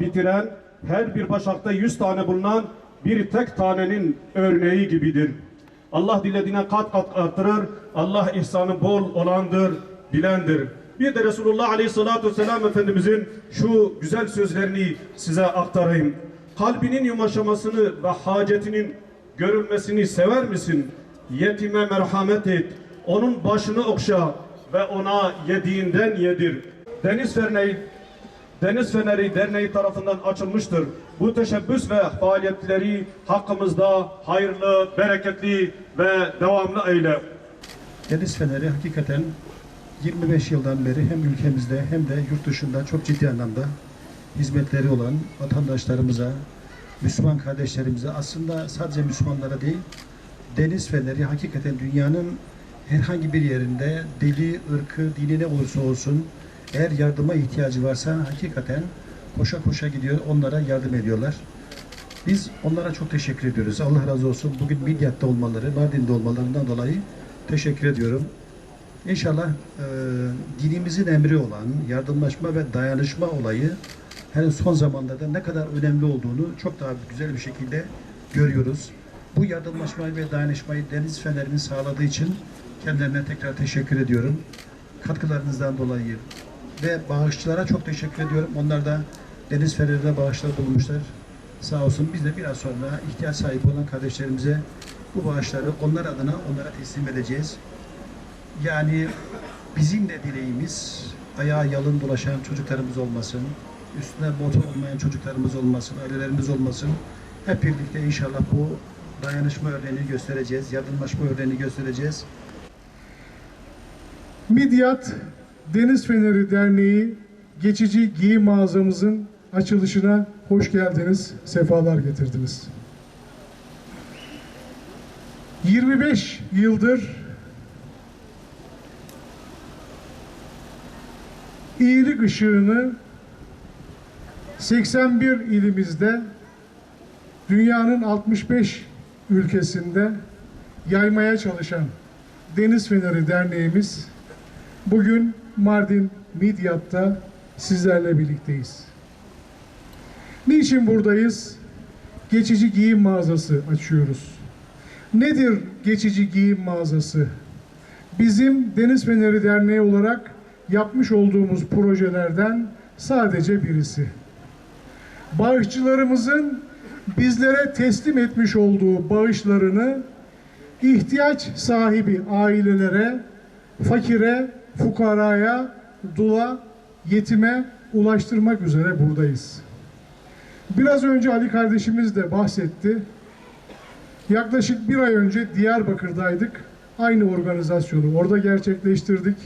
Bitiren her bir başakta yüz tane bulunan bir tek tanenin örneği gibidir. Allah dilediğine kat kat artırır. Allah ihsanı bol olandır, bilendir. Bir de Resulullah Aleyhisselatü Vesselam Efendimizin şu güzel sözlerini size aktarayım. Kalbinin yumuşamasını ve hacetinin görülmesini sever misin? Yetime merhamet et. Onun başını okşa ve ona yediğinden yedir. Deniz Derneği Deniz Feneri Derneği tarafından açılmıştır. Bu teşebbüs ve faaliyetleri hakkımızda hayırlı, bereketli ve devamlı eyle. Deniz Feneri hakikaten 25 yıldan beri hem ülkemizde hem de yurt dışında çok ciddi anlamda hizmetleri olan vatandaşlarımıza, Müslüman kardeşlerimize aslında sadece Müslümanlara değil Deniz Feneri hakikaten dünyanın herhangi bir yerinde dili, ırkı, dini ne olursa olsun eğer yardıma ihtiyacı varsa hakikaten koşa koşa gidiyor onlara yardım ediyorlar. Biz onlara çok teşekkür ediyoruz. Allah razı olsun. Bugün Midyat'ta olmaları, Mardin'de olmalarından dolayı teşekkür ediyorum. İnşallah e, dinimizin emri olan yardımlaşma ve dayanışma olayı hani son zamanlarda ne kadar önemli olduğunu çok daha güzel bir şekilde görüyoruz. Bu yardımlaşmayı ve dayanışmayı Deniz Fener'in sağladığı için kendilerine tekrar teşekkür ediyorum. Katkılarınızdan dolayı ve bağışçılara çok teşekkür ediyorum. Onlar da Deniz Fener'e bağışlar bulmuşlar. Sağ olsun biz de biraz sonra ihtiyaç sahibi olan kardeşlerimize bu bağışları onlar adına onlara teslim edeceğiz. Yani bizim de dileğimiz ayağa yalın dolaşan çocuklarımız olmasın, üstüne motor olmayan çocuklarımız olmasın, ailelerimiz olmasın. Hep birlikte inşallah bu dayanışma örneğini göstereceğiz, yardımlaşma örneğini göstereceğiz. Midyat Deniz Feneri Derneği geçici giyim mağazamızın açılışına hoş geldiniz, sefalar getirdiniz. 25 yıldır iyilik ışığını 81 ilimizde dünyanın 65 ülkesinde yaymaya çalışan Deniz Feneri Derneğimiz bugün Mardin Midyat'ta sizlerle birlikteyiz. Niçin buradayız? Geçici giyim mağazası açıyoruz. Nedir geçici giyim mağazası? Bizim Deniz Feneri Derneği olarak yapmış olduğumuz projelerden sadece birisi. Bağışçılarımızın bizlere teslim etmiş olduğu bağışlarını ihtiyaç sahibi ailelere, fakire, fukaraya, dula, yetime ulaştırmak üzere buradayız. Biraz önce Ali kardeşimiz de bahsetti. Yaklaşık bir ay önce Diyarbakır'daydık. Aynı organizasyonu orada gerçekleştirdik.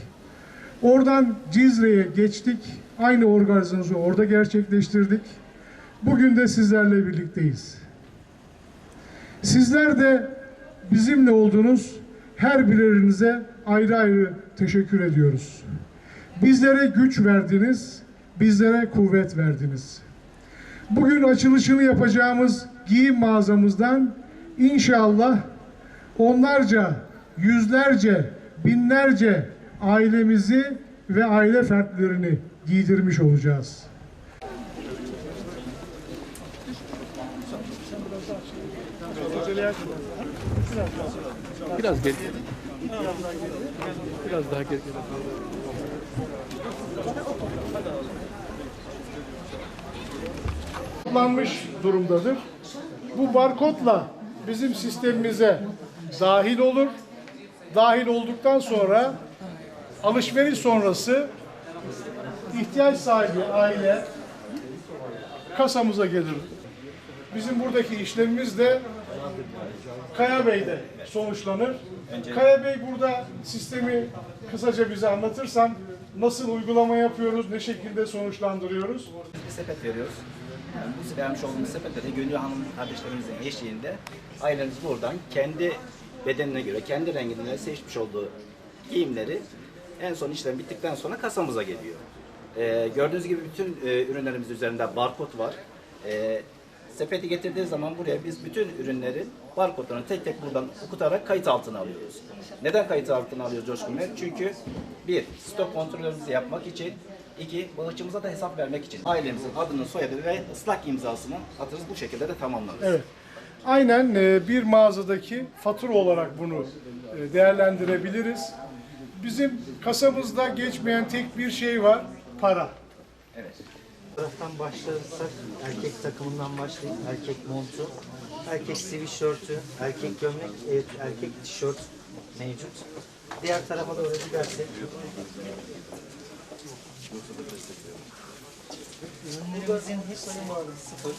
Oradan Cizre'ye geçtik. Aynı organizasyonu orada gerçekleştirdik. Bugün de sizlerle birlikteyiz. Sizler de bizimle oldunuz. Her birerinize ayrı ayrı teşekkür ediyoruz. Bizlere güç verdiniz, bizlere kuvvet verdiniz. Bugün açılışını yapacağımız giyim mağazamızdan inşallah onlarca, yüzlerce, binlerce ailemizi ve aile fertlerini giydirmiş olacağız. Biraz geri. Biraz daha geri. Toplanmış durumdadır. Bu barkodla bizim sistemimize dahil olur. Dahil olduktan sonra alışveriş sonrası ihtiyaç sahibi aile kasamıza gelir. Bizim buradaki işlemimiz de Kaya Bey'de sonuçlanır. Kaya Bey burada sistemi kısaca bize anlatırsan nasıl uygulama yapıyoruz, ne şekilde sonuçlandırıyoruz? bir sepet veriyoruz. Yani bu vermiş olduğumuz sepette de Gönül Hanım kardeşlerimizin eşliğinde ailemiz buradan kendi bedenine göre, kendi rengine göre seçmiş olduğu giyimleri en son işlem bittikten sonra kasamıza geliyor. Ee, gördüğünüz gibi bütün e, ürünlerimiz üzerinde barkod var. Ee, sepeti getirdiği zaman buraya biz bütün ürünlerin barkodunu tek tek buradan okutarak kayıt altına alıyoruz. Neden kayıt altına alıyoruz Coşkun Bey? Çünkü bir, stok kontrolümüzü yapmak için İki, bağışçımıza da hesap vermek için ailemizin adını, soyadını ve ıslak imzasını atırız. Bu şekilde de tamamlarız. Evet. Aynen e, bir mağazadaki fatura olarak bunu e, değerlendirebiliriz. Bizim kasamızda geçmeyen tek bir şey var, para. Evet. Taraftan başlarsak erkek takımından başlayıp erkek montu, erkek sweatshirt'ü, erkek gömlek, evet, erkek tişört mevcut. Diğer tarafa doğru gidersek bu gazin hepsi sıfır.